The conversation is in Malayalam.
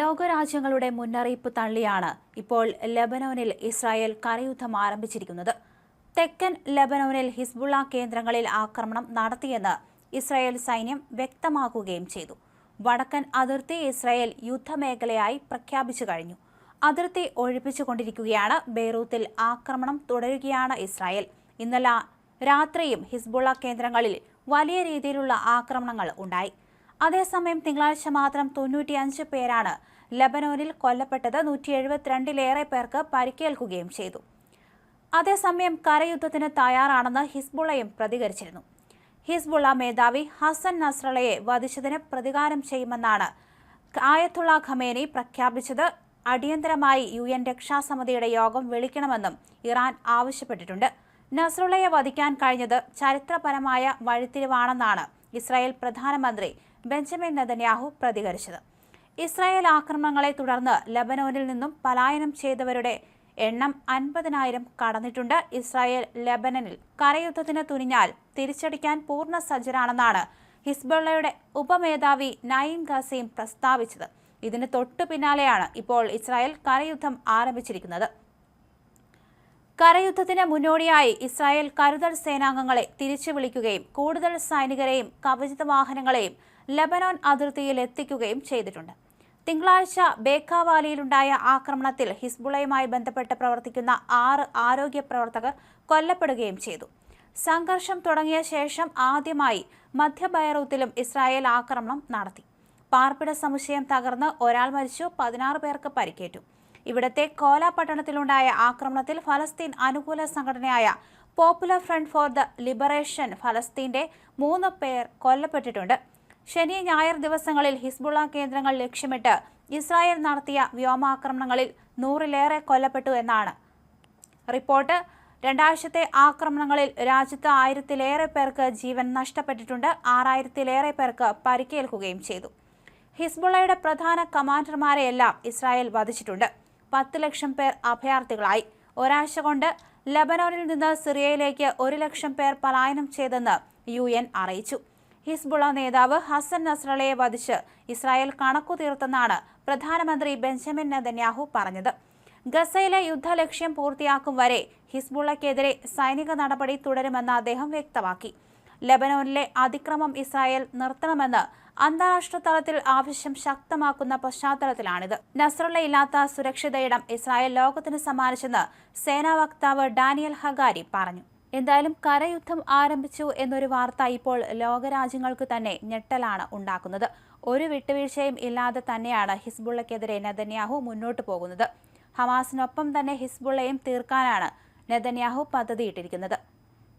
ലോകരാജ്യങ്ങളുടെ മുന്നറിയിപ്പ് തള്ളിയാണ് ഇപ്പോൾ ലെബനോനിൽ ഇസ്രായേൽ കരയുദ്ധം ആരംഭിച്ചിരിക്കുന്നത്. തെക്കൻ ലെബനോനിൽ ഹിസ്ബുള്ള കേന്ദ്രങ്ങളിൽ ആക്രമണം നടത്തിയെന്ന് ഇസ്രായേൽ സൈന്യം വ്യക്തമാക്കുകയും ചെയ്തു. വടക്കൻ അതിർത്തി ഇസ്രായേൽ യുദ്ധമേഖലയായി പ്രഖ്യാപിച്ചു കഴിഞ്ഞു. അതിർത്തി ഒഴിപ്പിച്ചുകൊണ്ടിരിക്കുകയാണ് ബെയ്റൂത്തിൽ ആക്രമണം തുടരുകയാണ് ഇസ്രായേൽ. ഇന്നലെ രാത്രിയും ഹിസ്ബുള്ള കേന്ദ്രങ്ങളിൽ വലിയ രീതിയിലുള്ള ആക്രമണങ്ങൾ ഉണ്ടായി. അതേസമയം തിങ്കളാഴ്ച മാത്രം തൊണ്ണൂറ്റിയഞ്ച് പേരാണ് ലബനോനിൽ കൊല്ലപ്പെട്ടത്. നൂറ്റി എഴുപത്തിരണ്ടിലേറെ പേർക്ക് പരിക്കേൽക്കുകയും ചെയ്തു. അതേസമയം കരയുദ്ധത്തിന് തയ്യാറാണെന്ന് ഹിസ്ബുള്ളയും പ്രതികരിച്ചിരുന്നു. ഹിസ്ബുള്ള മേധാവി ഹസൻ നസ്രളയെ വധിച്ചതിന് പ്രതികാരം ചെയ്യുമെന്നാണ് ആയത്തുള്ള ഖമേനി പ്രഖ്യാപിച്ചത്. അടിയന്തരമായി യു എൻ രക്ഷാസമിതിയുടെ യോഗം വിളിക്കണമെന്നും ഇറാൻ ആവശ്യപ്പെട്ടിട്ടുണ്ട്. നസ്രുള്ളയെ വധിക്കാൻ കഴിഞ്ഞത് ചരിത്രപരമായ വഴിത്തിരിവാണെന്നാണ് ഇസ്രായേൽ പ്രധാനമന്ത്രി ബെഞ്ചമിൻ നെതന്യാഹു പ്രതികരിച്ചത്. ഇസ്രായേൽ ആക്രമണങ്ങളെ തുടർന്ന് ലബനോനിൽ നിന്നും പലായനം ചെയ്തവരുടെ എണ്ണം അൻപതിനായിരം കടന്നിട്ടുണ്ട്. ഇസ്രായേൽ ലബനനിൽ കരയുദ്ധത്തിന് തുനിഞ്ഞാൽ തിരിച്ചടിക്കാൻ പൂർണ സജ്ജരാണെന്നാണ് ഹിസ്ബുള്ളയുടെ ഉപമേധാവി നയിം ഖസീം പ്രസ്താവിച്ചത്. ഇതിന് തൊട്ടു പിന്നാലെയാണ് ഇപ്പോൾ ഇസ്രായേൽ കരയുദ്ധം ആരംഭിച്ചിരിക്കുന്നത്. കരയുദ്ധത്തിന് മുന്നോടിയായി ഇസ്രായേൽ കരുതൽ സേനാംഗങ്ങളെ തിരിച്ചു വിളിക്കുകയും കൂടുതൽ സൈനികരെയും കവചിത വാഹനങ്ങളെയും ലബനോൻ അതിർത്തിയിൽ എത്തിക്കുകയും ചെയ്തിട്ടുണ്ട്. തിങ്കളാഴ്ച ബേക്കാവാലിയിലുണ്ടായ ആക്രമണത്തിൽ ഹിസ്ബുളയുമായി ബന്ധപ്പെട്ട് പ്രവർത്തിക്കുന്ന ആറ് ആരോഗ്യ പ്രവർത്തകർ കൊല്ലപ്പെടുകയും ചെയ്തു. സംഘർഷം തുടങ്ങിയ ശേഷം ആദ്യമായി മധ്യ ബൈറൂത്തിലും ഇസ്രായേൽ ആക്രമണം നടത്തി. പാർപ്പിട സമുച്ചയം തകർന്ന് ഒരാൾ മരിച്ചു പതിനാറ് പേർക്ക് പരിക്കേറ്റു. ഇവിടത്തെ കോല പട്ടണത്തിലുണ്ടായ ആക്രമണത്തിൽ ഫലസ്തീൻ അനുകൂല സംഘടനയായ popular front for the liberation ഫലസ്തീന്റെ മൂന്ന് പേർ കൊല്ലപ്പെട്ടിട്ടുണ്ട്. ശനി ഞായർ ദിവസങ്ങളിൽ ഹിസ്ബുള്ള കേന്ദ്രങ്ങൾ ലക്ഷ്യമിട്ട് ഇസ്രായേൽ നടത്തിയ വ്യോമാക്രമണങ്ങളിൽ നൂറിലേറെ കൊല്ലപ്പെട്ടു എന്നാണ്. റിപ്പോർട്ട് രണ്ടാഴ്ചത്തെ ആക്രമണങ്ങളിൽ രാജ്യത്ത് ആയിരത്തിലേറെ പേർക്ക് ജീവൻ നഷ്ടപ്പെട്ടിട്ടുണ്ട് ആറായിരത്തിലേറെ പേർക്ക് പരിക്കേൽക്കുകയും ചെയ്തു. ഹിസ്ബുള്ളയുടെ പ്രധാന കമാൻഡർമാരെയെല്ലാം ഇസ്രായേൽ വധിച്ചിട്ടുണ്ട്. പത്ത് ലക്ഷം പേർ അഭയാർത്ഥികളായി. ഒരാഴ്ച കൊണ്ട് ലബനോനിൽ നിന്ന് സിറിയയിലേക്ക് ഒരു ലക്ഷം പേർ പലായനം ചെയ്തെന്ന് യു അറിയിച്ചു. ഹിസ്ബുള്ള നേതാവ് ഹസൻ നസ്രളയെ വധിച്ച് ഇസ്രായേൽ കണക്കു തീർത്തെന്നാണ് പ്രധാനമന്ത്രി ബെഞ്ചമിൻ നെതന്യാഹു പറഞ്ഞത്. ഗസയിലെ യുദ്ധലക്ഷ്യം പൂർത്തിയാക്കും വരെ ഹിസ്ബുള്ളക്കെതിരെ സൈനിക നടപടി തുടരുമെന്ന് അദ്ദേഹം വ്യക്തമാക്കി. ലബനോനിലെ അതിക്രമം ഇസ്രായേൽ നിർത്തണമെന്ന് അന്താരാഷ്ട്ര തലത്തിൽ ആവശ്യം ശക്തമാക്കുന്ന പശ്ചാത്തലത്തിലാണിത്. നസ്രള്ളയില്ലാത്ത സുരക്ഷിത ഇടം ഇസ്രായേൽ ലോകത്തിന് സമ്മാനിച്ചെന്ന് സേനാ വക്താവ് ഡാനിയൽ ഹഗാരി പറഞ്ഞു. എന്തായാലും കരയുദ്ധം ആരംഭിച്ചു എന്നൊരു വാർത്ത ഇപ്പോൾ ലോകരാജ്യങ്ങൾക്ക് തന്നെ ഞെട്ടലാണ് ഉണ്ടാക്കുന്നത്. ഒരു വിട്ടുവീഴ്ചയും ഇല്ലാതെ തന്നെയാണ് ഹിസ്ബുള്ളക്കെതിരെ നെതന്യാഹു മുന്നോട്ടു പോകുന്നത്. ഹമാസിനൊപ്പം തന്നെ ഹിസ്ബുള്ളയും തീർക്കാനാണ് നെതന്യാഹു പദ്ധതിയിട്ടിരിക്കുന്നത്.